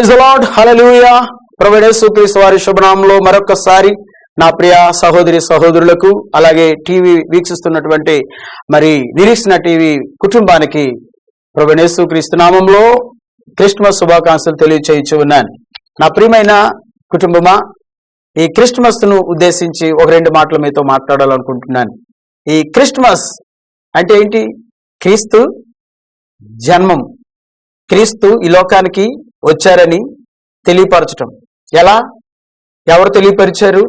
Praise అలాడ్ హల్లెలూయా providers క్రీస్తు వారి శుభనామంలో మరొకసారి నా ప్రియ సహోదరి సహోదరులకు అలాగే టీవీ వీక్షిస్తున్నటువంటి మరి నిరీక్షణ టీవీ కుటుంబానికి ప్రొవైడర్స్ క్రీస్తు నామంలో క్రిస్మస్ శుభాకాంక్షలు తెలియచేయచ్చు ఉన్నాను. నా ప్రియమైన కుటుంబమా ఈ క్రిస్మస్ను ఉద్దేశించి ఒక రెండు మాటలు మీతో మాట్లాడాలనుకుంటున్నాను. ఈ క్రిస్మస్ అంటే ఏంటి? క్రీస్తు జన్మం. క్రీస్తు ఈ లోకానికి వచ్చారని తెలియపరచటం. ఎలా? ఎవరు తెలియపరిచారు?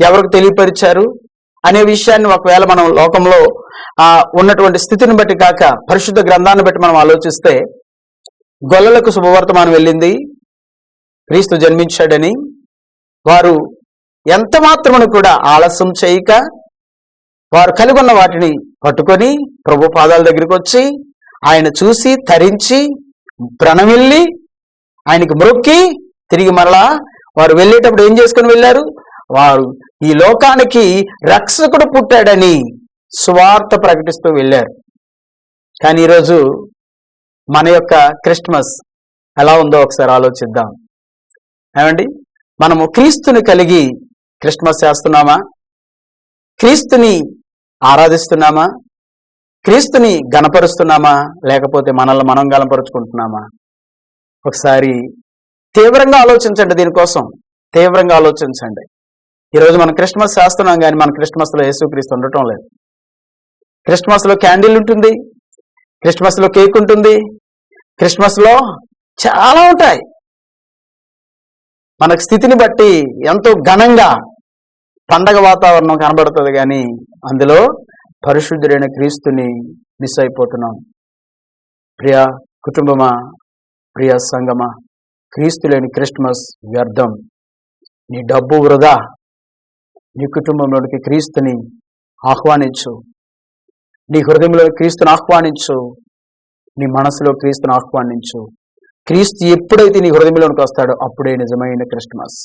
ఎవరికి తెలియపరిచారు? అనే విషయాన్ని ఒకవేళ మనం లోకంలో ఆ ఉన్నటువంటి స్థితిని బట్టి కాక పరిశుద్ధ గ్రంథాన్ని బట్టి మనం ఆలోచిస్తే గొల్లలకు శుభవర్తమానం వెళ్ళింది. క్రీస్తు జన్మించాడని. వారు ఎంత మాత్రమును కూడా ఆలస్యం చేయక వారు కలిగి ఉన్న వాటిని పట్టుకొని ప్రభు పాదాల దగ్గరికి వచ్చి ఆయన చూసి తరించి ప్రణమిల్లి ఆయనకి మొక్కి తిరిగి మరలా వారు వెళ్ళేటప్పుడు ఏం చేసుకుని వెళ్ళారు? వారు ఈ లోకానికి రక్షకుడు పుట్టాడని సువార్త ప్రకటిస్తూ వెళ్ళారు. కానీ ఈరోజు మన యొక్క క్రిస్మస్ ఎలా ఉందో ఒకసారి ఆలోచిద్దాం. ఏమండి? మనము క్రీస్తుని కలిగి క్రిస్మస్ చేస్తున్నామా? క్రీస్తుని ఆరాధిస్తున్నామా? క్రీస్తుని గణపరుస్తున్నామా? లేకపోతే మనల్ని మనం గణపరుచుకుంటున్నామా? ఒకసారి తీవ్రంగా ఆలోచించండి దీనికోసం. తీవ్రంగా ఆలోచించండి. ఈరోజు మనం క్రిస్మస్ చేస్తున్నాం కానీ మన క్రిస్మస్లో యేసుక్రీస్తు ఉండటం లేదు. క్రిస్మస్లో క్యాండిల్ ఉంటుంది. క్రిస్మస్లో కేక్ ఉంటుంది. క్రిస్మస్లో చాలా ఉంటాయి. మనకు స్థితిని బట్టి ఎంతో ఘనంగా పండగ వాతావరణం కనబడుతుంది కానీ అందులో పరిశుద్ధుడైన క్రీస్తుని మిస్ అయిపోతున్నాం. ప్రియా కుటుంబమా ప్రియ సంగమ క్రీస్తు లేని క్రిస్మస్ వ్యర్థం. నీ డబ్బు వృధా. నీ కుటుంబంలోనికి క్రీస్తుని ఆహ్వానించు. నీ హృదయంలో క్రీస్తుని ఆహ్వానించు. నీ మనసులో క్రీస్తుని ఆహ్వానించు. క్రీస్తు ఎప్పుడైతే నీ హృదయంలోనికి వస్తాడో అప్పుడే నిజమైన క్రిస్మస్.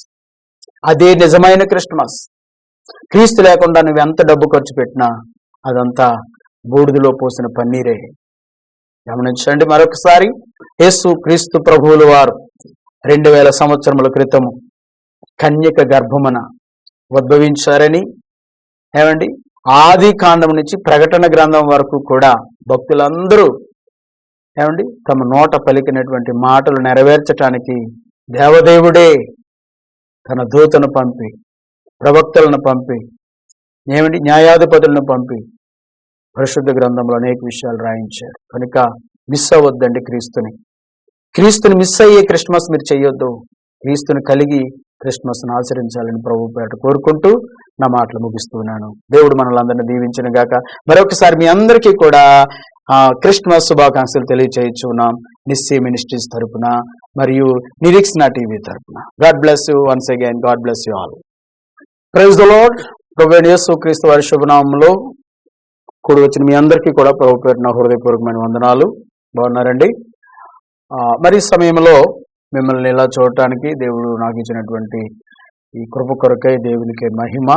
అదే నిజమైన క్రిస్మస్. క్రీస్తు లేకుండా నువ్వు ఎంత డబ్బు ఖర్చు పెట్టినా అదంతా బూడిదలో పోసిన పన్నీరే. గమనించండి మరొకసారి. యేసు క్రీస్తు ప్రభువులు వారు రెండు వేల సంవత్సరముల క్రితము కన్యక గర్భమున ఉద్భవించారని ఏమండి? ఆది కాండం నుంచి ప్రకటన గ్రంథం వరకు కూడా భక్తులందరూ ఏమండి? తమ నోట పలికినటువంటి మాటలు నెరవేర్చటానికి దేవదేవుడే తన దూతను పంపి ప్రవక్తలను పంపి ఏమిటి న్యాయాధిపతులను పంపి పరిశుద్ధ గ్రంథంలో అనేక విషయాలు రాయించారు. కనుక మిస్ అవ్వద్దండి క్రీస్తుని. క్రీస్తుని మిస్ అయ్యే క్రిస్మస్ మీరు చేయొద్దు. క్రీస్తుని కలిగి క్రిస్మస్ను ఆచరించాలని ప్రభు పేట కోరుకుంటూ నా మాటలు ముగిస్తున్నాను దేవుడు మనల్ని దీవించిన గాక మరొకసారి మీ అందరికీ కూడా క్రిస్మస్ శుభాకాంక్షలు తెలియచేయచ్చున్నాం నిశ్చయ మినిస్ట్రీస్ తరపున మరియు నిరీక్షణ టీవీ తరపున. God bless you once again. God bless you all. Praise the lord ప్రభు యేసు క్రీస్తు వారి శుభనామంలో కూడి వచ్చిన మీ అందరికీ కూడా ప్రభు పేరు నా హృదయపూర్వకమైన వందనాలు. బాగున్నారండి? మరి సమయంలో మిమ్మల్ని ఇలా చూడటానికి దేవుడు నాకు ఇచ్చినటువంటి ఈ కృప కొరకై దేవునికి మహిమ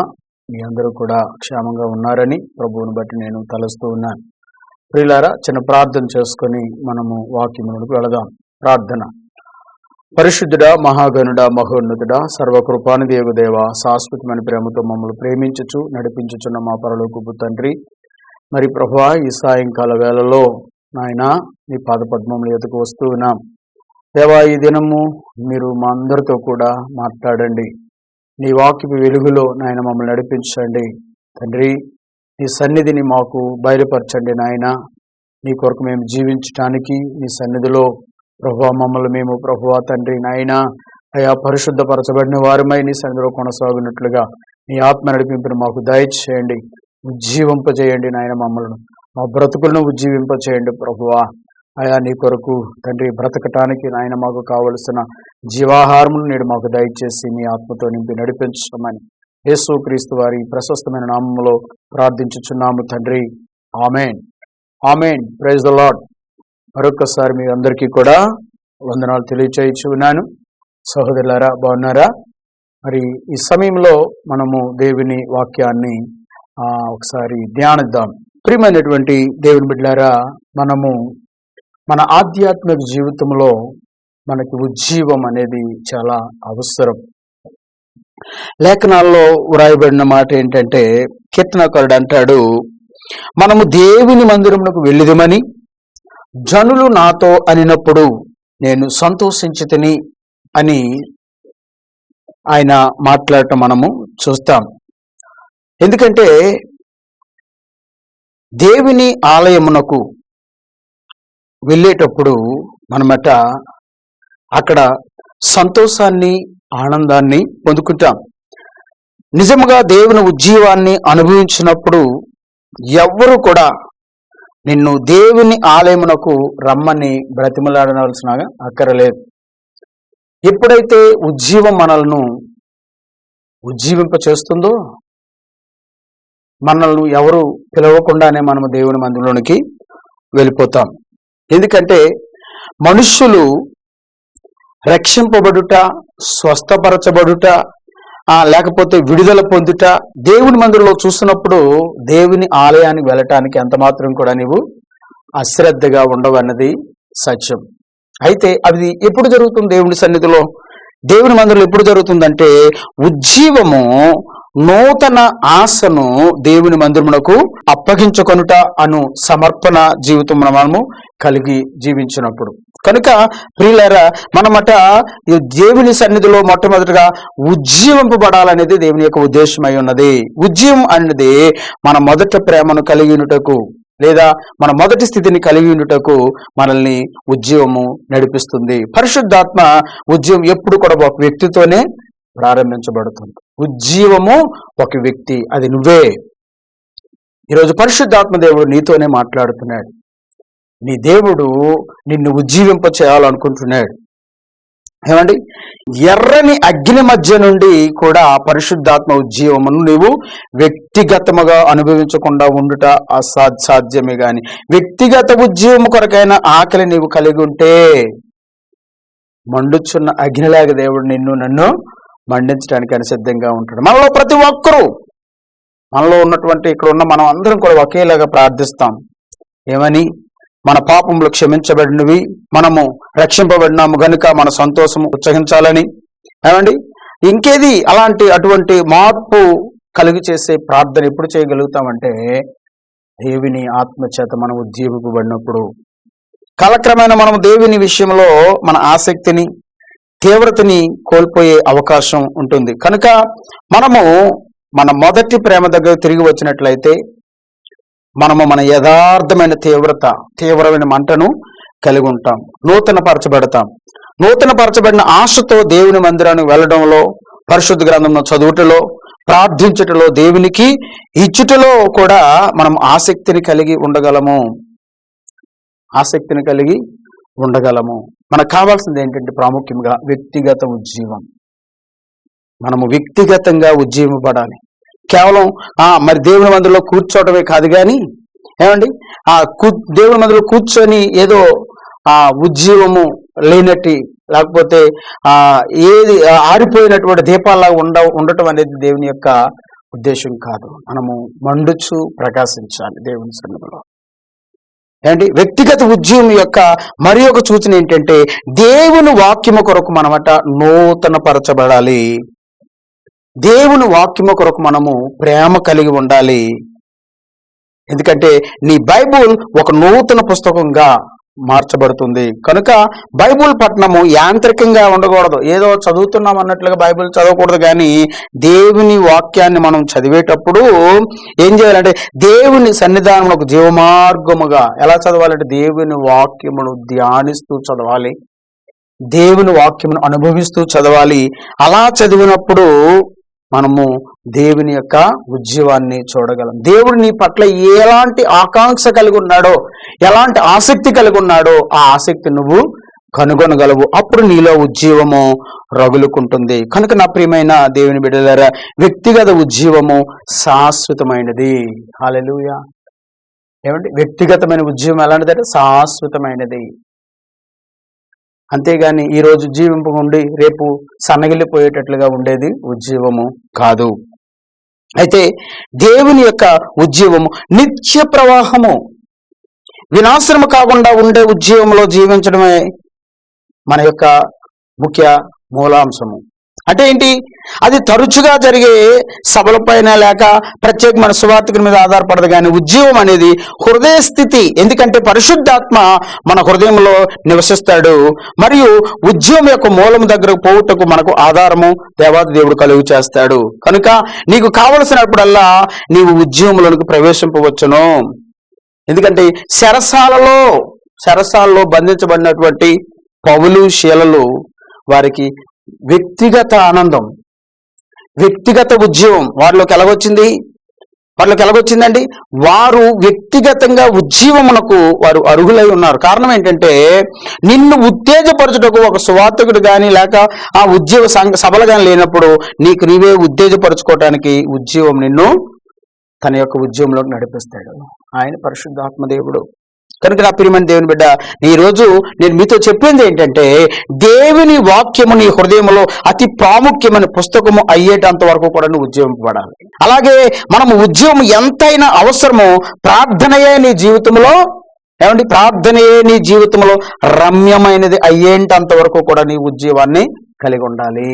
మీ అందరూ కూడా క్షేమంగా ఉన్నారని ప్రభువుని బట్టి నేను తలుస్తూ ఉన్నాను. ప్రియులారా చిన్న ప్రార్థన చేసుకొని మనము వాక్యములకు వెళదాం. ప్రార్థన. పరిశుద్ధుడ మహాగనుడ మహోన్నతుడ సర్వకృపాని దేవుదేవ శాశ్వతమైన ప్రేమతో మమ్మల్ని ప్రేమించుచు నడిపించుచున్న మా పరలోకపు తండ్రి మరి ప్రభా ఈ సాయంకాల వేళలో నాయన నీ పాదపద్మములు ఎదుకు వస్తూ ఉన్నాం. దేవా ఈ దినము మీరు మా అందరితో కూడా మాట్లాడండి. నీ వాక్యపు వెలుగులో నాయన మమ్మల్ని నడిపించండి. తండ్రి నీ సన్నిధిని మాకు బయలుపరచండి నాయన. నీ కొరకు మేము జీవించటానికి నీ సన్నిధిలో ప్రభు మమ్మల్ని మేము ప్రభువా తండ్రి నాయన అయా పరిశుద్ధపరచబడిన వారమై నీ సన్నిధిలో కొనసాగినట్లుగా నీ ఆత్మ నడిపింపును మాకు దయచేయండి. ఉజ్జీవింపజేయండి నాయన మమ్మల్ని. మా బ్రతుకులను ఉజ్జీవింపచేయండి ప్రభువా. అయా నీ కొరకు తండ్రి బ్రతకటానికి నాయన మాకు కావలసిన జీవాహారములు నేడు మాకు దయచేసి నీ ఆత్మతో నింపి నడిపించమని యేసు క్రీస్తు వారి ప్రశస్తమైన నామంలో ప్రార్థించుచున్నాము తండ్రి. Amen. Amen. Praise the lord మరొకసారి మీ అందరికీ కూడా వందనాలు తెలియచేయచ్చు ఉన్నాను సహోదరులారా బాగున్నారా? మరి ఈ సమయంలో మనము దేవుని వాక్యాన్ని ఒకసారి ధ్యానిద్దాం. ప్రియమైనటువంటి దేవుని బిడ్డారా మనము మన ఆధ్యాత్మిక జీవితంలో మనకి ఉజ్జీవం అనేది చాలా అవసరం. లేఖనాల్లో వ్రాయబడిన మాట ఏంటంటే కీర్తనకారుడు అంటాడు మనము దేవుని మందిరమునకు వెళ్ళిదమని జనులు నాతో అనినప్పుడు నేను సంతోషించితిని అని ఆయన మాట్లాడటం మనము చూస్తాం. ఎందుకంటే దేవుని ఆలయమునకు వెళ్ళేటప్పుడు మనమట అక్కడ సంతోషాన్ని ఆనందాన్ని పొందుకుంటాం. నిజముగా దేవుని ఉజ్జీవాన్ని అనుభవించినప్పుడు ఎవ్వరు కూడా నిన్ను దేవుని ఆలయమునకు రమ్మని బ్రతిమలాడవలసిన అక్కరలేదు. ఎప్పుడైతే ఉజ్జీవం మనల్ని ఉజ్జీవింప చేస్తుందో మనల్ని ఎవరు పిలవకుండానే మనము దేవుని మందిరంలోనికి వెళ్ళిపోతాం. ఎందుకంటే మనుష్యులు రక్షింపబడుట స్వస్థపరచబడుట లేకపోతే విడుదల పొందుట దేవుని మందిరంలో చూసినప్పుడు దేవుని ఆలయానికి వెళ్ళటానికి ఎంత మాత్రం కూడా నీవు అశ్రద్ధగా ఉండవన్నది సత్యం. అయితే అది ఎప్పుడు జరుగుతుంది దేవుని సన్నిధిలో? దేవుని మందిరంలో ఎప్పుడు జరుగుతుందంటే ఉజ్జీవము నూతన ఆశను దేవుని మందిరమునకు అప్పగించుకొనుట అను సమర్పణ జీవితం మనము కలిగి జీవించినప్పుడు. కనుక ప్రియులరా మనమట ఈ దేవుని సన్నిధిలో మొట్టమొదటిగా ఉజ్జీవింపబడాలనేది దేవుని యొక్క ఉద్దేశమై ఉన్నది. ఉజ్జీవం అనేది మన మొదట ప్రేమను కలిగి లేదా మన మొదటి స్థితిని కలిగి ఉండుటకు మనల్ని ఉద్యమము నడిపిస్తుంది. పరిశుద్ధాత్మ ఉద్యమం ఎప్పుడు కూడా ఒక వ్యక్తితోనే ప్రారంభించబడుతుంది. ఉజ్జీవము ఒక వ్యక్తి అది నువ్వే. ఈరోజు పరిశుద్ధాత్మ దేవుడు నీతోనే మాట్లాడుతున్నాడు. నీ దేవుడు నిన్ను ఉజ్జీవింప చేయాలనుకుంటున్నాడు. ఏమండి? ఎర్రని అగ్ని మధ్య నుండి కూడా పరిశుద్ధాత్మ ఉజ్జీవమును నీవు వ్యక్తిగతముగా అనుభవించకుండా ఉండుట అసాధ్యమే కానీ వ్యక్తిగత ఉజ్జీవము కొరకైన ఆకలి నీవు కలిగి ఉంటే మండుచున్న అగ్నిలాగా దేవుడు నిన్ను నన్ను మండించడానికి అని సిద్ధంగా ఉంటాడు. మనలో ప్రతి ఒక్కరూ మనలో ఉన్నటువంటి ఇక్కడ ఉన్న మనం అందరం కూడా ఒకేలాగా ప్రార్థిస్తాం. ఏమని? మన పాపములు క్షమించబడినవి మనము రక్షింపబడినాము గనుక మన సంతోషము ఉత్సహించాలని. ఏమండి? ఇంకేది అలాంటి అటువంటి మార్పు కలిగి చేసే ప్రార్థన ఎప్పుడు చేయగలుగుతామంటే దేవిని ఆత్మచేత మనం ఉజ్జీవింపబడినప్పుడు. కాలక్రమేణ మనం దేవుని విషయంలో మన ఆసక్తిని తీవ్రతని కోల్పోయే అవకాశం ఉంటుంది. కనుక మనము మన మొదటి ప్రేమ దగ్గర తిరిగి వచ్చినట్లయితే మనము మన యథార్థమైన తీవ్రత తీవ్రమైన మంటను కలిగి ఉంటాం. నూతన పరచబడతాం నూతన పరచబడిన ఆశతో దేవుని మందిరానికి వెళ్ళడంలో పరిశుద్ధ గ్రంథంలో చదువుటలో ప్రార్థించుటలో దేవునికి ఇచ్చుటలో కూడా మనం ఆసక్తిని కలిగి ఉండగలము. ఆసక్తిని కలిగి ఉండగలము. మనకు కావాల్సింది ఏంటంటే ప్రాముఖ్యంగా వ్యక్తిగత ఉజ్జీవం. మనము వ్యక్తిగతంగా ఉజ్జీవపడాలి. కేవలం మరి దేవుని మందిలో కూర్చోవటమే కాదు కానీ ఏమండి? ఆ కూ దేవుని మందిలో కూర్చొని ఏదో ఆ ఉజ్జీవము లేనట్టి లేకపోతే ఆ ఏది ఆరిపోయినటువంటి దీపాల్లాగా ఉండ ఉండటం అనేది దేవుని యొక్క ఉద్దేశం కాదు. మనము మండుచు ప్రకాశించాలి దేవుని సన్నిధిలో. ఏంటి వ్యక్తిగత ఉద్యమం యొక్క మరి ఒక సూచన ఏంటంటే దేవుని వాక్యము కొరకు మనమట నూతన పరచబడాలి దేవుని వాక్యము కొరకు మనము ప్రేమ కలిగి ఉండాలి. ఎందుకంటే నీ బైబుల్ ఒక నూతన పుస్తకంగా మార్చబడుతుంది. కనుక బైబుల్ పట్టణము యాంత్రికంగా ఉండకూడదు. ఏదో చదువుతున్నాం అన్నట్లుగా బైబిల్ చదవకూడదు కానీ దేవుని వాక్యాన్ని మనం చదివేటప్పుడు ఏం చేయాలంటే దేవుని సన్నిధానంలో ఒక జీవమార్గముగా ఎలా చదవాలంటే దేవుని వాక్యమును ధ్యానిస్తూ చదవాలి. దేవుని వాక్యమును అనుభవిస్తూ చదవాలి. అలా చదివినప్పుడు మనము దేవుని యొక్క ఉజ్జీవాన్ని చూడగలం. దేవుడు నీ పట్ల ఎలాంటి ఆకాంక్ష కలిగి ఉన్నాడో ఎలాంటి ఆసక్తి కలిగి ఉన్నాడో ఆ ఆసక్తి నువ్వు కనుగొనగలవు. అప్పుడు నీలో ఉజ్జీవము రగులుకుంటుంది. కనుక నా ప్రియమైన దేవుని బిడ్డలారా వ్యక్తిగత ఉజ్జీవము శాశ్వతమైనది. హాలెలుయ ఏమంటే వ్యక్తిగతమైన ఉద్యమం ఎలాంటిదంటే శాశ్వతమైనది. అంతేగాని ఈ రోజు జీవింపు ఉండి రేపు సన్నగిల్లిపోయేటట్లుగా ఉండేది ఉజ్జీవము కాదు. అయితే దేవుని యొక్క ఉజ్జీవము నిత్య ప్రవాహము. వినాశనము కాకుండా ఉండే ఉజ్జీవంలో జీవించడమే మన యొక్క ముఖ్య మూలాంశము. అంటే ఏంటి? అది తరచుగా జరిగే సభలపైన లేక ప్రత్యేకమైన సువార్తికుల మీద ఆధారపడదు కానీ ఉద్యమం అనేది హృదయ స్థితి. ఎందుకంటే పరిశుద్ధాత్మ మన హృదయంలో నివసిస్తాడు. మరియు ఉద్యమం యొక్క మూలం దగ్గరకు పోవుటకు మనకు ఆధారము దేవాది దేవుడు కలుగు చేస్తాడు. కనుక నీకు కావలసినప్పుడల్లా నీవు ఉద్యమంలోనికి ప్రవేశింపవచ్చును. ఎందుకంటే శరసాలలో శరసాలలో బంధించబడినటువంటి పౌలు శీలలు వారికి వ్యక్తిగత ఆనందం వ్యక్తిగత ఉద్యమం. వారిలోకి ఎలాగొచ్చింది? వారిలోకి ఎలాగొచ్చిందండి? వారు వ్యక్తిగతంగా ఉజ్జీవమునకు వారు అర్హులై ఉన్నారు. కారణం ఏంటంటే నిన్ను ఉత్తేజపరచుటకు ఒక సువార్తకుడు కానీ లేక ఆ ఉద్యోగ సంఘ సభలు కానీ లేనప్పుడు నీకు నీవే ఉత్తేజపరచుకోవటానికి ఉద్యోగం నిన్ను తన యొక్క ఉద్యమంలోకి నడిపిస్తాడు. ఆయన పరిశుద్ధాత్మదేవుడు కనుక నా ప్రియమైన దేవుని బిడ్డ ఈ రోజు నేను మీతో చెప్పింది ఏంటంటే దేవుని వాక్యము నీ హృదయంలో అతి ప్రాముఖ్యమైన పుస్తకము అయ్యేటంత వరకు కూడా నువ్వు ఉద్యోగపడాలి అలాగే మనము ఉద్యోగం ఎంతైనా అవసరమో ప్రార్థనయే నీ జీవితంలో ఏమండి? ప్రార్థనయే నీ జీవితంలో రమ్యమైనది అయ్యేంటంత వరకు కూడా నీ ఉద్యోగాన్ని కలిగి ఉండాలి.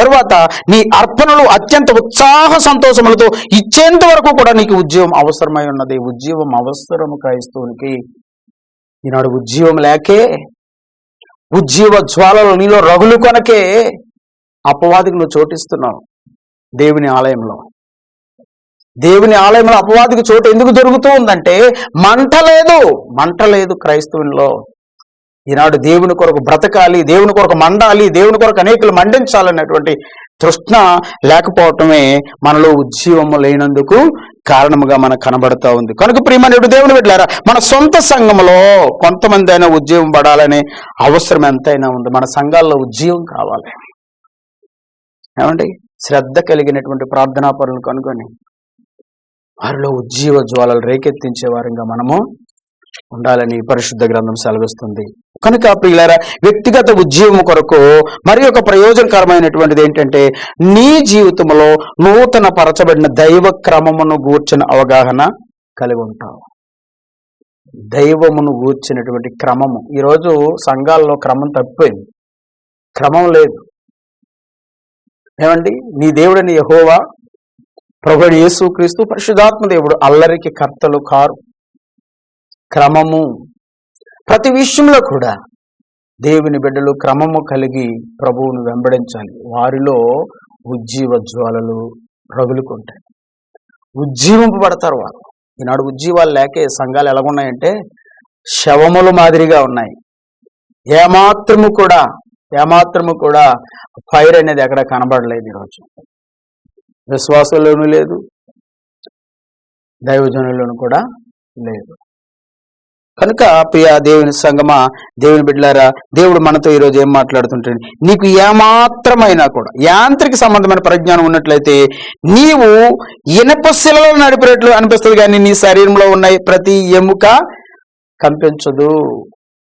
తర్వాత నీ అర్పణలు అత్యంత ఉత్సాహ సంతోషములతో ఇచ్చేంత వరకు కూడా నీకు ఉద్యోగం అవసరమై ఉన్నది. ఉద్యోగం అవసరము క్రైస్తవునికి. ఈనాడు ఉద్యోగం లేకే ఉజ్జీవ జ్వాలలు నీలో రగులు కొనకే అపవాదికి నువ్వు చోటిస్తున్నావు దేవుని ఆలయంలో. దేవుని ఆలయంలో అపవాదికి చోటు ఎందుకు దొరుకుతూ ఉందంటే మంట లేదు మంట లేదు క్రైస్తవుల్లో. ఈనాడు దేవుని కొరకు బ్రతకాలి దేవుని కొరకు మండాలి దేవుని కొరకు అనేకులు మండించాలనేటువంటి తృష్ణ లేకపోవటమే మనలో ఉజ్జీవము లేనందుకు కారణముగా మనకు కనబడుతూ ఉంది. కనుక ప్రియమనుడు దేవుని బిడ్డలారా మన సొంత సంఘములో కొంతమంది అయినా ఉద్యోగం పడాలనే అవసరం ఎంతైనా ఉంది. మన సంఘాల్లో ఉద్యోగం కావాలి. ఏమండి? శ్రద్ధ కలిగినటువంటి ప్రార్థనా పనులు కనుగొని వారిలో ఉజ్జీవ జ్వాలలు రేకెత్తించే వారంగా మనము ఉండాలని పరిశుద్ధ గ్రంథం సెలవిస్తుంది. కనుక ప్రియులారా వ్యక్తిగత ఉద్యమం కొరకు మరి ఒక ప్రయోజనకరమైనటువంటిది ఏంటంటే నీ జీవితంలో నూతన పరచబడిన దైవ క్రమమును గూర్చిన అవగాహన కలిగి ఉంటావు. దైవమును గూర్చినటువంటి క్రమము. ఈరోజు సంఘాల్లో క్రమం తప్పిపోయింది. క్రమం లేదు. ఏమండి? నీ దేవుడని యహోవా ప్రభుడు యేసు క్రీస్తు పరిశుధాత్మ దేవుడు అల్లరికి కర్తలు కారు. క్రమము ప్రతి విషయంలో కూడా దేవుని బిడ్డలు క్రమము కలిగి ప్రభువును వెంబడించాలి. వారిలో ఉజ్జీవ జ్వాలలు రగులుకుంటాయి. ఉజ్జీవింపబడతారు వారు. ఈనాడు ఉజ్జీవాలు లేకే సంఘాలు ఎలాగున్నాయంటే శవములు మాదిరిగా ఉన్నాయి. ఏమాత్రము కూడా ఏమాత్రము కూడా ఫైర్ అనేది ఎక్కడ కనబడలేదు ఈరోజు విశ్వాసంలోనూ లేదు దైవజనులోనూ కూడా లేదు. కనుక ప్రియ దేవుని సంగమా దేవుని బిడ్డలారా దేవుడు మనతో ఈరోజు ఏం మాట్లాడుతుంటాడు నీకు ఏమాత్రమైనా కూడా యాంత్రిక సంబంధమైన పరిజ్ఞానం ఉన్నట్లయితే నీవు ఇనప శిలలో నడిపినట్లు అనిపిస్తుంది కానీ నీ శరీరంలో ఉన్న ప్రతి ఎముక కంపించదు.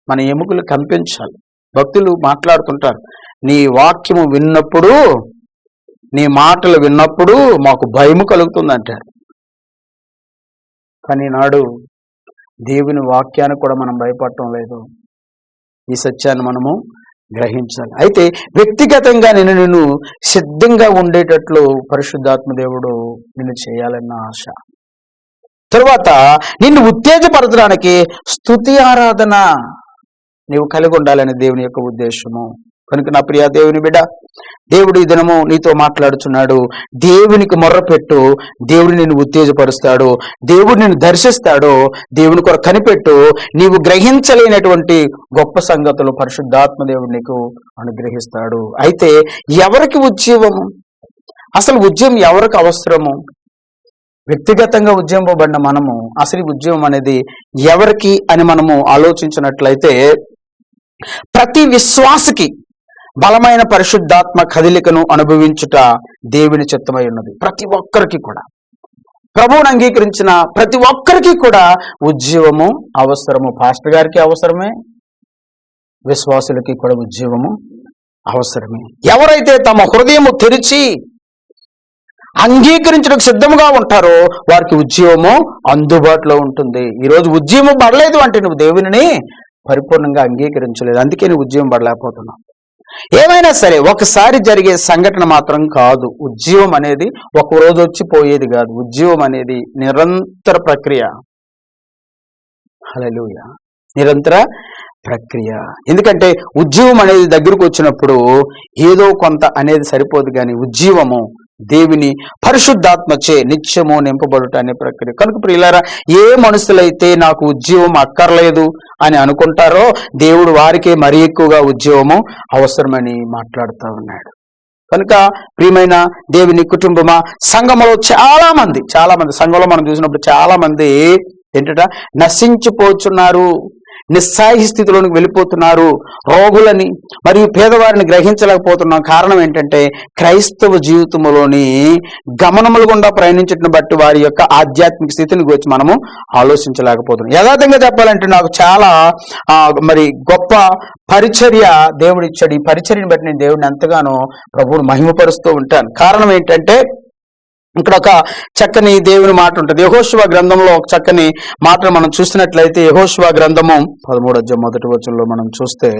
మన ఎముకలు కంపించాలి. భక్తులు మాట్లాడుతుంటారు నీ వాక్యము విన్నప్పుడు నీ మాటలు విన్నప్పుడు మాకు భయము కలుగుతుంది అంటారు కానీ నాడు దేవుని వాక్యాన్ని కూడా మనం భయపడటం లేదు. ఈ సత్యాన్ని మనము గ్రహించాలి. అయితే వ్యక్తిగతంగా నేను నిన్ను సిద్ధంగా ఉండేటట్లు పరిశుద్ధాత్మ దేవుడు నిన్ను చేయాలన్న ఆశ. తరువాత నిన్ను ఉత్తేజపరచడానికి స్తుతి ఆరాధన నీవు కలిగి ఉండాలని దేవుని యొక్క ఉద్దేశము. కనుక నా ప్రియ దేవుని బిడ్డ దేవుడు ఈ దినము నీతో మాట్లాడుచున్నాడు. దేవునికి మొర్రపెట్టు దేవుడు నిన్ను ఉత్తేజపరుస్తాడు. దేవుడు నిన్ను దర్శిస్తాడు. దేవుని కొర కనిపెట్టు. నీవు గ్రహించలేనటువంటి గొప్ప సంగతులు పరిశుద్ధాత్మ దేవుడు నీకు అనుగ్రహిస్తాడు. అయితే ఎవరికి ఉద్యమము అసలు ఉద్యమం ఎవరికి అవసరము? వ్యక్తిగతంగా ఉద్యమింపబడిన మనము అసలు ఉద్యమం అనేది ఎవరికి అని మనము ఆలోచించినట్లయితే ప్రతి విశ్వాసకి బలమైన పరిశుద్ధాత్మ కదిలికను అనుభవించుట దేవుని చిత్తమై ఉన్నది. ప్రతి ఒక్కరికి కూడా. ప్రభువును అంగీకరించిన ప్రతి ఒక్కరికి కూడా ఉద్యోగము అవసరము. పాస్టర్ గారికి అవసరమే. విశ్వాసులకి కూడా ఉద్యోగము అవసరమే. ఎవరైతే తమ హృదయము తెరిచి అంగీకరించడానికి సిద్ధముగా ఉంటారో వారికి ఉద్యోగము అందుబాటులో ఉంటుంది. ఈరోజు ఉద్యమం పడలేదు అంటే నువ్వు దేవునిని పరిపూర్ణంగా అంగీకరించలేదు. అందుకే నేను ఉద్యమం పడలేకపోతున్నావు. ఏమైనా సరే ఒకసారి జరిగే సంఘటన మాత్రం కాదు. ఉద్యమం అనేది ఒక రోజు వచ్చి పోయేది కాదు. ఉద్యమం అనేది నిరంతర ప్రక్రియ. హల్లెలూయా. నిరంతర ప్రక్రియ. ఎందుకంటే ఉద్యమం అనేది దగ్గరకు వచ్చినప్పుడు ఏదో కొంత అనేది సరిపోదు కానీ ఉజ్జీవము దేవుని పరిశుద్ధాత్మచే నిత్యము నింపబడుట అనే ప్రక్రియ. కనుక ప్రియులారా ఏ మనుషులైతే నాకు ఉద్యోగం అక్కర్లేదు అని అనుకుంటారో దేవుడు వారికే మరీ ఎక్కువగా ఉద్యోగము అవసరమని మాట్లాడుతూ ఉన్నాడు. కనుక ప్రియమైన దేవుని కుటుంబమా సంఘములో చాలా మంది చాలా మంది సంఘంలో మనం చూసినప్పుడు చాలా మంది ఏంటట నశించిపోతున్నారు. నిస్సాయి స్థితిలోనికి వెళ్ళిపోతున్నారు. రోగులని మరియు పేదవారిని గ్రహించలేకపోతున్నాం. కారణం ఏంటంటే క్రైస్తవ జీవితంలోని గమనములు గుండా ప్రయాణించడం బట్టి వారి యొక్క ఆధ్యాత్మిక స్థితిని గురించి మనము ఆలోచించలేకపోతున్నాం. యథార్థంగా చెప్పాలంటే నాకు చాలా మరి గొప్ప పరిచర్య దేవుడిచ్చాడు ఈ పరిచర్యని బట్టి నేను దేవుడిని ఎంతగానో ప్రభువుని మహిమపరుస్తూ ఉంటాను. కారణం ఏంటంటే ఇక్కడ ఒక చక్కని దేవుని మాట ఉంటుంది. యహోశివ గ్రంథంలో ఒక చక్కని మాటను మనం చూసినట్లయితే యహోశివ గ్రంథము పదమూడు అధ్యాయం మొదటి వచనంలో మనం చూస్తే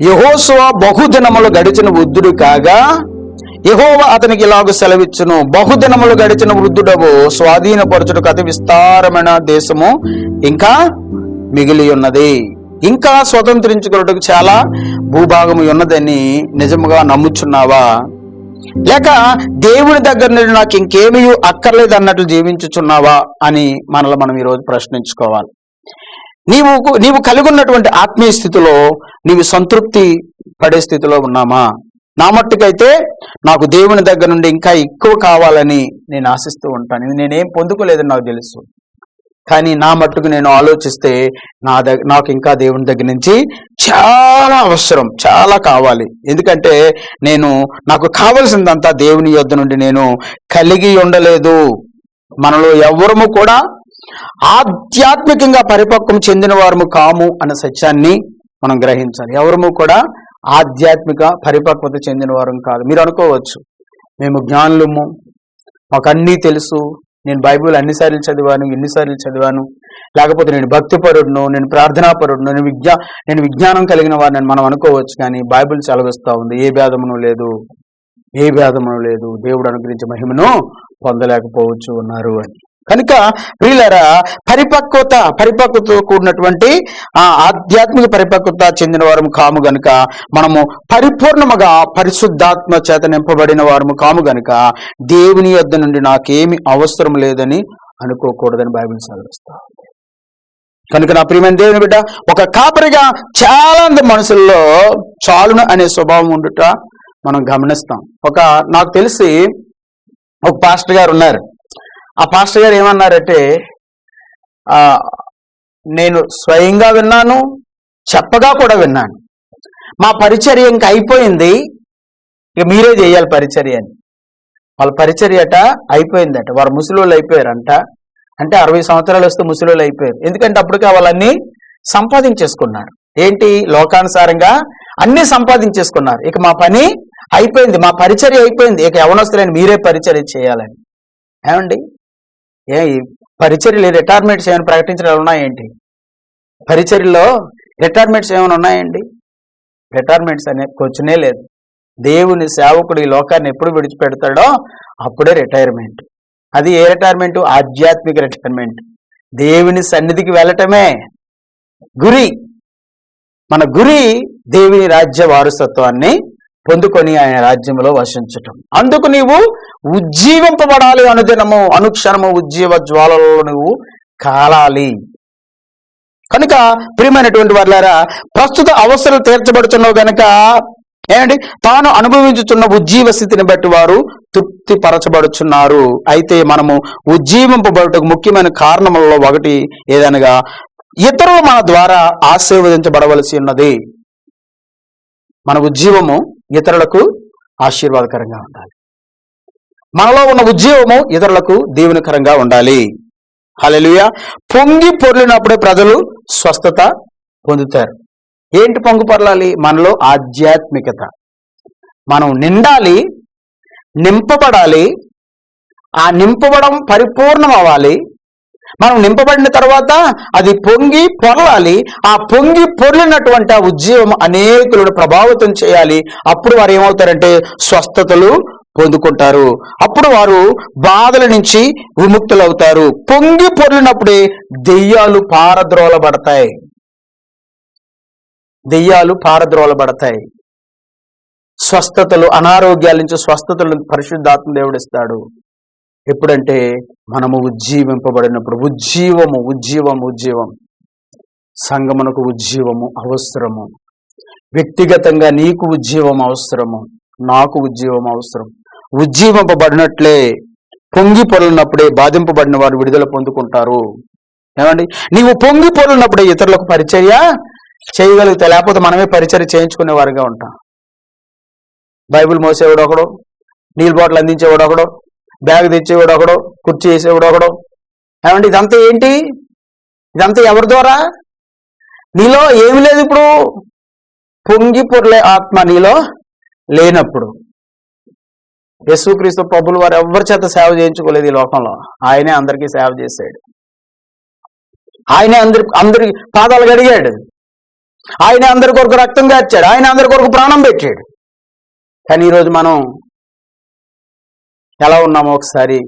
యహోశివ బహుదినములు గడిచిన వృద్ధుడు కాగా యహోవ అతనికి ఇలాగ సెలవిచ్చును. బహుదినములు గడిచిన వృద్ధుడవు స్వాధీనపరచుటకు అతి విస్తారమైన దేశము ఇంకా మిగిలి ఉన్నది. ఇంకా స్వతంత్రించుకున్నట్టుకు చాలా భూభాగము ఉన్నదని నిజముగా నమ్ముచున్నావా? లేక దేవుని దగ్గర నుండి నాకు ఇంకేమీ అక్కర్లేదు అన్నట్లు జీవించుచున్నావా అని మనలో మనం ఈరోజు ప్రశ్నించుకోవాలి. నీవు నీవు కలిగి ఉన్నటువంటి ఆత్మీయ స్థితిలో నీవు సంతృప్తి పడే స్థితిలో ఉన్నామా? నా మట్టుకైతే నాకు దేవుని దగ్గర నుండి ఇంకా ఎక్కువ కావాలని నేను ఆశిస్తూ ఉంటాను. నేనేం పొందుకోలేదని నాకు తెలుసు. కానీ నా మట్టుకు నేను ఆలోచిస్తే నా దగ్గర నాకు ఇంకా దేవుని దగ్గర నుంచి చాలా అవసరం చాలా కావాలి. ఎందుకంటే నేను నాకు కావలసిందంతా దేవుని యొద్ద నుండి నేను కలిగి ఉండలేదు. మనలో ఎవరము కూడా ఆధ్యాత్మికంగా పరిపక్వం చెందిన వారము కాము అనే సత్యాన్ని మనం గ్రహించాలి. ఎవరము కూడా ఆధ్యాత్మిక పరిపక్వత చెందిన వారం కాదు. మీరు అనుకోవచ్చు మేము జ్ఞానులము మాకు అన్నీ తెలుసు నేను బైబిల్ అన్నిసార్లు చదివాను ఎన్నిసార్లు చదివాను. లేకపోతే నేను భక్తిపరుడును నేను ప్రార్థనాపరుడును నేను విజ్ఞా నేను విజ్ఞానం కలిగిన వాడిని మనం అనుకోవచ్చు కానీ బైబిల్ చలవిస్తూ ఉంది. ఏ భేదమును లేదు. ఏ భేదమును లేదు. దేవుడు అనుగ్రహించే మహిమను పొందలేకపోవచ్చు ఉన్నారు అని. కనుక వీళ్ళరా పరిపక్వత పరిపక్వత కూడినటువంటి ఆ ఆధ్యాత్మిక పరిపక్వత చెందిన వారము కాము గనుక మనము పరిపూర్ణముగా పరిశుద్ధాత్మ చేత నింపబడిన వారము కాము గనుక దేవుని యొద్ద నుండి నాకేమి అవసరం లేదని అనుకోకూడదని బైబిల్ చదివిస్తా కనుక నా ప్రియమైన దేవుని బిడ్డ ఒక కాపరిగా చాలా మంది మనుషుల్లో చాలును అనే స్వభావం ఉండుట మనం గమనిస్తాం. ఒక నాకు తెలిసి ఒక పాస్టర్ గారు ఉన్నారు. ఆ పాస్టర్ గారు ఏమన్నారంటే నేను స్వయంగా విన్నాను చెప్పగా కూడా విన్నాను. మా పరిచర్య ఇంక అయిపోయింది. ఇక మీరే చేయాలి పరిచర్య అని. వాళ్ళ పరిచర్యట అయిపోయిందట. వారు ముసలోళ్ళు అయిపోయారంట. అంటే అరవై సంవత్సరాలు వస్తే ముసలోళ్ళు అయిపోయారు. ఎందుకంటే అప్పటికే వాళ్ళన్నీ సంపాదించేసుకున్నారు. ఏంటి? లోకానుసారంగా అన్ని సంపాదించేసుకున్నారు. ఇక మా పని అయిపోయింది. మా పరిచర్య అయిపోయింది. ఇక యవనస్తులని మీరే పరిచర్య చేయాలని. ఏమండి? ఏ ఈ పరిచర్యలు రిటైర్మెంట్స్ ఏమైనా ప్రకటించడం ఉన్నాయేంటి? పరిచర్యలో రిటైర్మెంట్స్ ఏమైనా ఉన్నాయండి రిటైర్మెంట్స్ అనే క్వశ్చనే లేదు. దేవుని సేవకుడు ఈ లోకాన్ని ఎప్పుడు విడిచిపెడతాడో అప్పుడే రిటైర్మెంట్ అది ఏ రిటైర్మెంట్ ఆధ్యాత్మిక రిటైర్మెంట్ దేవుని సన్నిధికి వెళ్ళటమే గురి. మన గురి దేవుని రాజ్య వారసత్వాన్ని పొందుకొని ఆయన రాజ్యంలో వసించటం. అందుకు నీవు ఉజ్జీవింపబడాలి అనుదినము అనుక్షణము ఉజ్జీవ జ్వాలలో నువ్వు కాలాలి. కనుక ప్రియమైనటువంటి వాళ్ళారా ప్రస్తుత అవసరాలు తీర్చబడుతున్నావు గనక ఏమండి? తాను అనుభవించుతున్న ఉజ్జీవ స్థితిని బట్టి వారు తృప్తి పరచబడుచున్నారు అయితే మనము ఉజ్జీవింపబడుటకు ముఖ్యమైన కారణములలో ఒకటి ఏదనగా ఇతరులు మన ద్వారా ఆశీర్వదించబడవలసి ఉన్నది. మన ఉజ్జీవము ఇతరులకు ఆశీర్వాదకరంగా ఉండాలి. మనలో ఉన్న ఉద్యోగము ఇతరులకు దీవెనకరంగా ఉండాలి. హల్లెలూయా. పొంగి పొర్లినప్పుడే ప్రజలు స్వస్థత పొందుతారు. ఏంటి పొంగు పొరలాలి? మనలో ఆధ్యాత్మికత. మనం నిండాలి నింపబడాలి ఆ నింపబడం పరిపూర్ణం అవ్వాలి మనం నింపబడిన తర్వాత అది పొంగి పొరలాలి ఆ పొంగి పొర్లినటువంటి ఆ ఉద్యమం అనేకులను ప్రభావితం చేయాలి. అప్పుడు వారు ఏమవుతారంటే స్వస్థతలు పొందుకుంటారు. అప్పుడు వారు బాధల నుంచి విముక్తులవుతారు. పొంగి పొర్లినప్పుడే దెయ్యాలు పారద్రోలబడతాయి. దెయ్యాలు పారద్రోలబడతాయి. స్వస్థతలు అనారోగ్యాల నుంచి స్వస్థతలు పరిశుద్ధాత్మ దేవుడిస్తాడు ఎప్పుడంటే మనము ఉజ్జీవింపబడినప్పుడు ఉజ్జీవము ఉజ్జీవం ఉజ్జీవం. సంగమునకు ఉజ్జీవము అవసరము. వ్యక్తిగతంగా నీకు ఉజ్జీవం అవసరము నాకు ఉజ్జీవం అవసరం. ఉజ్జీవింపబడినట్లే పొంగి పొరలినప్పుడే బాధింపబడిన వారు విడుదల పొందుకుంటారు. ఏమండి? నీవు పొంగి పొరలినప్పుడే ఇతరులకు పరిచర్య చేయగలిగితే లేకపోతే మనమే పరిచర్య చేయించుకునే వారిగా ఉంటాం. బైబిల్ మోసేవాడు ఒకడు నీళ్ళ బాటిల్ అందించేవాడు ఒకడు బ్యాగ్ తెచ్చేవాడు ఒకడు కుర్చీ వేసేవాడు ఒకడు. ఏమంటే ఇదంతా ఏంటి? ఇదంతా ఎవరి ద్వారా? నీలో ఏమి లేదు ఇప్పుడు. పొంగి పొర్లే ఆత్మ నీలో లేనప్పుడు. యేసుక్రీస్తు ప్రభులు వారు ఎవరి చేత సేవ చేయించుకోలేదు ఈ లోకంలో. ఆయనే అందరికీ సేవ చేశాడు. ఆయనే అందరి అందరి పాదాలు గడిగాడు ఆయన అందరి కొరకు రక్తం కార్చాడు ఆయన అందరి కొరకు ప్రాణం పెట్టాడు. కానీ ఈరోజు మనం ఎలా ఉన్నామో ఒకసారి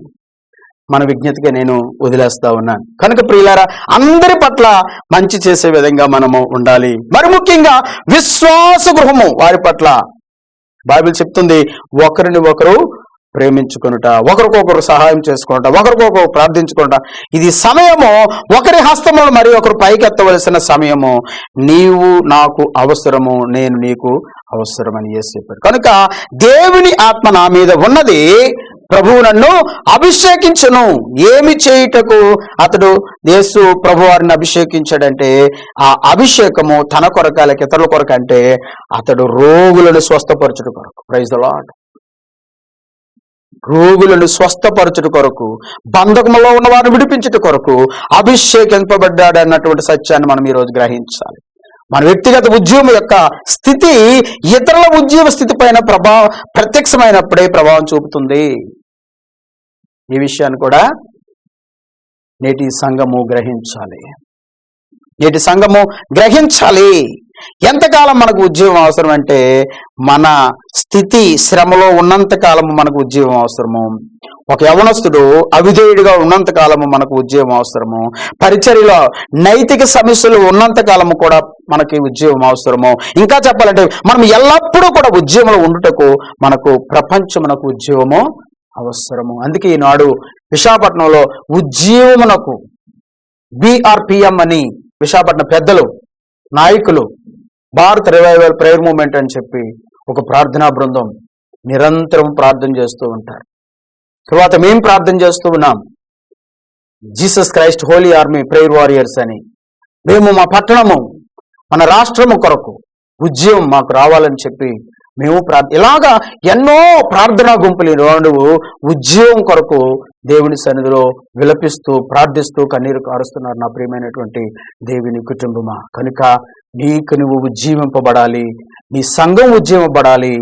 మన విజ్ఞతగా నేను వదిలేస్తా ఉన్నాను. కనుక ప్రియులారా అందరి పట్ల మంచి చేసే విధంగా మనము ఉండాలి. మరి ముఖ్యంగా విశ్వాస గృహము వారి పట్ల. బైబిల్ చెప్తుంది ఒకరిని ఒకరు ప్రేమించుకొనుట ఒకరికొకరు సహాయం చేసుకుంటా ఒకరికొకరు ప్రార్థించుకుంటా ఇది సమయము ఒకరి హస్తములు మరి ఒకరు పైకెత్తవలసిన సమయము. నీవు నాకు అవసరము నేను నీకు అవసరమని చేసి చెప్పాడు. కనుక దేవుని ఆత్మ నా మీద ఉన్నది ప్రభువు నన్ను అభిషేకించను. ఏమి చేయుటకు అతడు యేసు ప్రభు వారిని అభిషేకించాడంటే ఆ అభిషేకము తన కొరక లేక ఇతరుల కొరకు అంటే అతడు రోగులను స్వస్థపరచుట కొరకు. ప్రైజ్ లాడ్ రోగులను స్వస్థపరచుట కొరకు బంధకములో ఉన్న వారిని విడిపించుట కొరకు అభిషేకింపబడ్డాడు అన్నటువంటి సత్యాన్ని మనం ఈరోజు గ్రహించాలి. మన వ్యక్తిగత ఉద్యమం యొక్క స్థితి ఇతరుల ఉద్యమ స్థితి పైన ప్రభావం ప్రత్యక్షమైనప్పుడే ప్రభావం చూపుతుంది. ఈ విషయాన్ని కూడా నేటి సంఘము గ్రహించాలి. నేటి సంఘము గ్రహించాలి. ఎంతకాలం మనకు ఉద్యోగం అవసరం అంటే మన స్థితి శ్రమలో ఉన్నంత కాలం మనకు ఉద్యోగం అవసరము. ఒక యవనస్తుడు అవిధేయుడిగా ఉన్నంత కాలము మనకు ఉద్యోగం అవసరము. పరిచర్యలో నైతిక సమస్యలు ఉన్నంత కాలము కూడా మనకి ఉద్యోగం అవసరము. ఇంకా చెప్పాలంటే మనం ఎల్లప్పుడూ కూడా ఉద్యమంలో ఉండుటకు మనకు ప్రపంచమునకు ఉద్యోగము అవసరము. అందుకే ఈనాడు విశాఖపట్నంలో ఉద్యమమునకు బిఆర్పిఎం అని విశాఖపట్నం పెద్దలు నాయకులు భారత రివైవల్ ప్రేయర్ మూమెంట్ అని చెప్పి ఒక ప్రార్థనా బృందం నిరంతరం ప్రార్థన చేస్తూ ఉంటారు. తర్వాత మేము ప్రార్థన చేస్తూ ఉన్నాం. Jesus Christ holy army prayer warriors అని. మేము మా పట్టణము మన రాష్ట్రము కొరకు ఉద్యమం మాకు రావాలని చెప్పి మేము ప్రార్థ ఇలాగా ఎన్నో ప్రార్థనా గుంపులు నువ్వు ఉద్యమం కొరకు దేవుని సన్నిధిలో విలపిస్తూ ప్రార్థిస్తూ కన్నీరు కారుస్తున్నారు నా ప్రియమైనటువంటి దేవుని కుటుంబమా. కనుక నీకు నువ్వు ఉజ్జీవింపబడాలి నీ సంఘం ఉజ్జీవింపబడాలి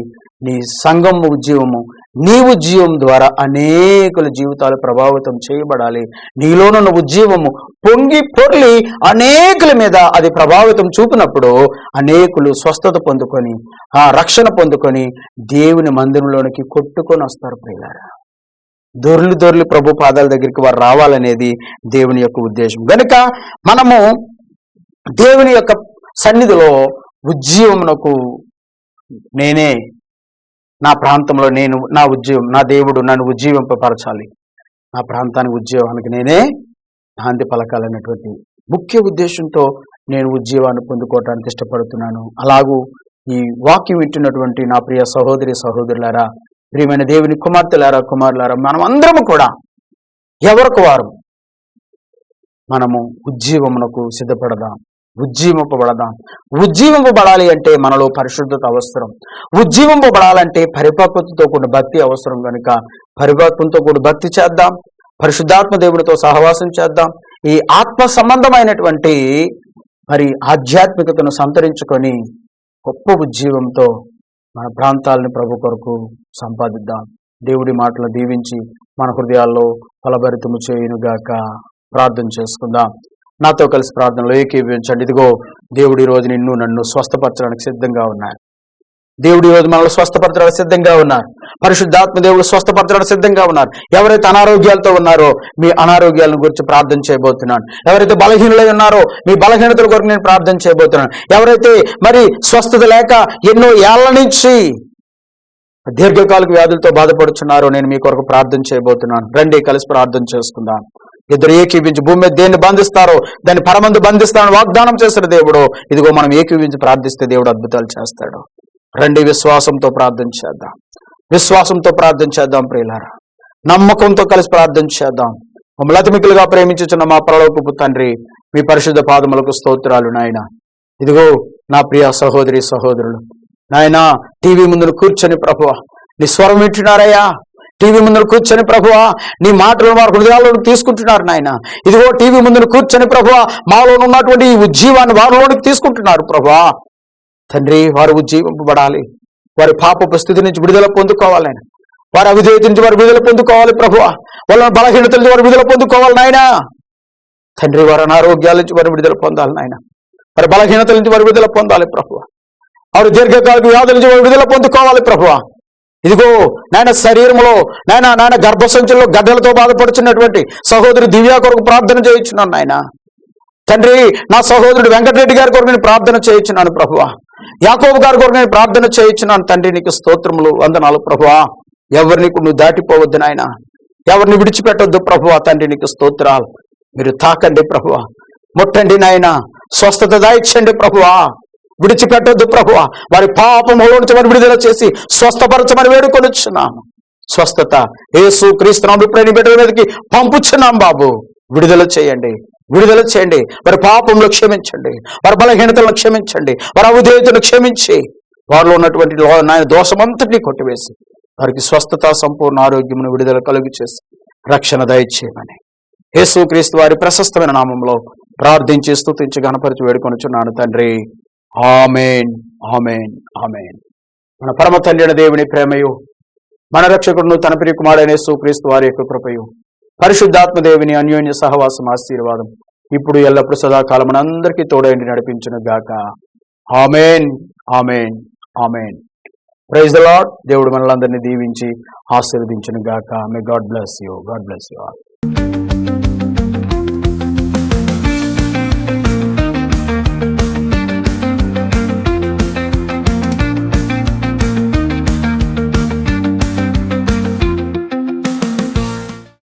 నీ సంఘం ఉద్యమము నీ జీవం ద్వారా అనేకుల జీవితాలు ప్రభావితం చేయబడాలి. నీలోనున్న ఉజ్జీవము పొంగి పొర్లి అనేకుల మీద అది ప్రభావితం చూపినప్పుడు అనేకులు స్వస్థత పొందుకొని ఆ రక్షణ పొందుకొని దేవుని మందిరంలోనికి కొట్టుకొని వస్తారు ప్రియులారా. దొర్లు దొర్లు ప్రభు పాదాల దగ్గరికి వారు రావాలనేది దేవుని యొక్క ఉద్దేశం. గనుక మనము దేవుని యొక్క సన్నిధిలో ఉజ్జీవమునకు నేనే నా ప్రాంతంలో నేను నా ఉద్యోగం నా దేవుడు నన్ను ఉజ్జీవింపపరచాలి. నా ప్రాంతానికి ఉద్యోగానికి నేనే నాంది పలకాలన్నటువంటి ముఖ్య ఉద్దేశంతో నేను ఉద్యోగాన్ని పొందుకోవటానికి ఇష్టపడుతున్నాను. అలాగూ ఈ వాక్యం వింటున్నటువంటి నా ప్రియ సహోదరి సహోదరులారా ప్రియమైన దేవుని కుమార్తెలారా కుమారులారా మనం అందరము కూడా ఎవరికి వారు? మనము ఉజ్జీవమునకు సిద్ధపడదాం. ఉజ్జీవింపబడదాం. ఉజ్జీవింపబడాలి అంటే మనలో పరిశుద్ధత అవసరం. ఉజ్జీవింపబడాలంటే పరిపక్వతతో కూడిన భక్తి అవసరం కనుక పరిపక్వంతో కూడిన భక్తి చేద్దాం. పరిశుద్ధాత్మ దేవునితో సహవాసం చేద్దాం. ఈ ఆత్మ సంబంధమైనటువంటి మరి ఆధ్యాత్మికతను సంతరించుకొని గొప్ప ఉజ్జీవంతో మన ప్రాంతాలని ప్రభు కొరకు సంపాదిద్దాం. దేవుడి మాటలు దీవించి మన హృదయాల్లో ఫలభరితము చేయునుగాక ప్రార్థన చేసుకుందాం. నాతో కలిసి ప్రార్థనలో ఏకీభవించండి. ఇదిగో దేవుడు రోజు నిన్ను నన్ను స్వస్థపరచడానికి సిద్ధంగా ఉన్నారు దేవుడు ఈ రోజు మనల్ని స్వస్థపరచడానికి సిద్ధంగా ఉన్నారు పరిశుద్ధాత్మ దేవుడు స్వస్థపరచడానికి సిద్ధంగా ఉన్నారు ఎవరైతే అనారోగ్యాలతో ఉన్నారో మీ అనారోగ్యాలను గురించి ప్రార్థన చేయబోతున్నాను ఎవరైతే బలహీనులై ఉన్నారో మీ బలహీనతల కొరకు నేను ప్రార్థన చేయబోతున్నాను. ఎవరైతే మరి స్వస్థత లేక ఎన్నో ఏళ్ళ నుంచి దీర్ఘకాలిక వ్యాధులతో బాధపడుచున్నారో నేను మీ కొరకు ప్రార్థన చేయబోతున్నాను. రండి కలిసి ప్రార్థన చేసుకుందాం. ఇద్దరు ఏకీవించి భూమి మీద దేన్ని బంధిస్తారో దాన్ని పరమందు బంధిస్తానని వాగ్దానం చేసిన దేవుడు. ఇదిగో మనం ఏకీవించి ప్రార్థిస్తే దేవుడు అద్భుతాలు చేస్తాడు. రండి విశ్వాసంతో ప్రార్థన చేద్దాం. విశ్వాసంతో ప్రార్థన చేద్దాం ప్రియులారా. నమ్మకంతో కలిసి ప్రార్థన చేద్దాం. మమ్మల్ని అతిమికులుగా ప్రేమించుచున్న మా పరలోకపు తండ్రి మీ పరిశుద్ధ పాదములకు స్తోత్రాలు నాయన. ఇదిగో నా ప్రియ సహోదరి సహోదరులు. నాయన టీవీ ముందు కూర్చొని ప్రభువ నీ స్వరం వింటున్నారయ్యా. టీవీ ముందు కూర్చొని ప్రభువ నీ మాటలు వారి హృదయాల్లోకి తీసుకుంటున్నారు నాయన. ఇదిగో టీవీ ముందు కూర్చొని ప్రభువ మాలో ఉన్నటువంటి ఈ ఉజ్జీవాన్ని వారిలోనికి తీసుకుంటున్నారు ప్రభువా. తండ్రి వారు ఉజ్జీవింపబడాలి. వారి పాపపు స్థితి నుంచి విడుదల పొందుకోవాలి నాయన. వారి అవిధేయత నుంచి వారు విడుదల పొందుకోవాలి ప్రభువా. వాళ్ళ బలహీనతల నుంచి వారు విడుదల పొందుకోవాలి నాయన. తండ్రి వారి అనారోగ్యాల నుంచి వారు విడుదల పొందాలి నాయన. వారి బలహీనతల నుంచి వారు విడుదల పొందాలి ప్రభువ. వారు దీర్ఘకాలిక వ్యాధుల నుంచి వారు విడుదల పొందుకోవాలి ప్రభువ. ఇదిగో నాయన శరీరంలో నాయన నాయన గర్భసంచుల్లో గడ్డలతో బాధపడుచున్నటువంటి సహోదరి దివ్య కొరకు ప్రార్థన చేయించున్నాను నాయన. తండ్రి నా సహోదరుడు వెంకటరెడ్డి గారి కొరకు నేను ప్రార్థన చేయించున్నాను ప్రభువా. యాకోబు గారి కొరకు నేను ప్రార్థన చేయించున్నాను తండ్రి నీకు స్తోత్రములు వందనాలు ప్రభువా. ఎవరిని నువ్వు దాటిపోవద్దు నాయన. ఎవరిని విడిచిపెట్టొద్దు ప్రభువా తండ్రి నీకు స్తోత్రాలు. మీరు తాకండి ప్రభువా. ముట్టండి నాయన. స్వస్థత దాయిచ్చండి ప్రభువా. విడిచిపెట్టద్దు ప్రభువా. వారి పాపములో నుంచి విడుదల చేసి స్వస్థపరచమని వేడుకొనిచ్చున్నాము స్వస్థత. ఏసు క్రీస్తునాము ప్రేణి బిడ్డల మీదకి పంపుచున్నాం బాబు. విడుదల చేయండి. విడుదల చేయండి. వారి పాపంలో క్షమించండి. వారి బలహీనతలను క్షమించండి. వారి అవిధేయతను క్షమించి. వారిలో ఉన్నటువంటి నాయన దోషమంతటినీ కొట్టివేసి వారికి స్వస్థత సంపూర్ణ ఆరోగ్యమును విడుదల కలుగు చేసి రక్షణ దయచేయమని. యేసు క్రీస్తు వారి ప్రశస్తమైన నామంలో ప్రార్థించి స్థుతించి గణపరిచి వేడుకొనుచున్నాను తండ్రి. Amen amen amen. మన పరమ తండ్రి దేవుని ప్రేమయు మన రక్షకుడును తన ప్రియ కుమారుడైన సుక్రీస్తు వారి యొక్క కృపయు పరిశుద్ధాత్మ దేవుని అన్యోన్య సహవాసం ఆశీర్వాదం ఇప్పుడు ఎల్లప్పుడు సదాకాలం మనందరికీ తోడైండి నడిపించును గాక. Amen amen amen. Praise the lord దేవుడు మనలందరినీ దీవించి ఆశీర్వదించును గాక. May God bless you God bless you all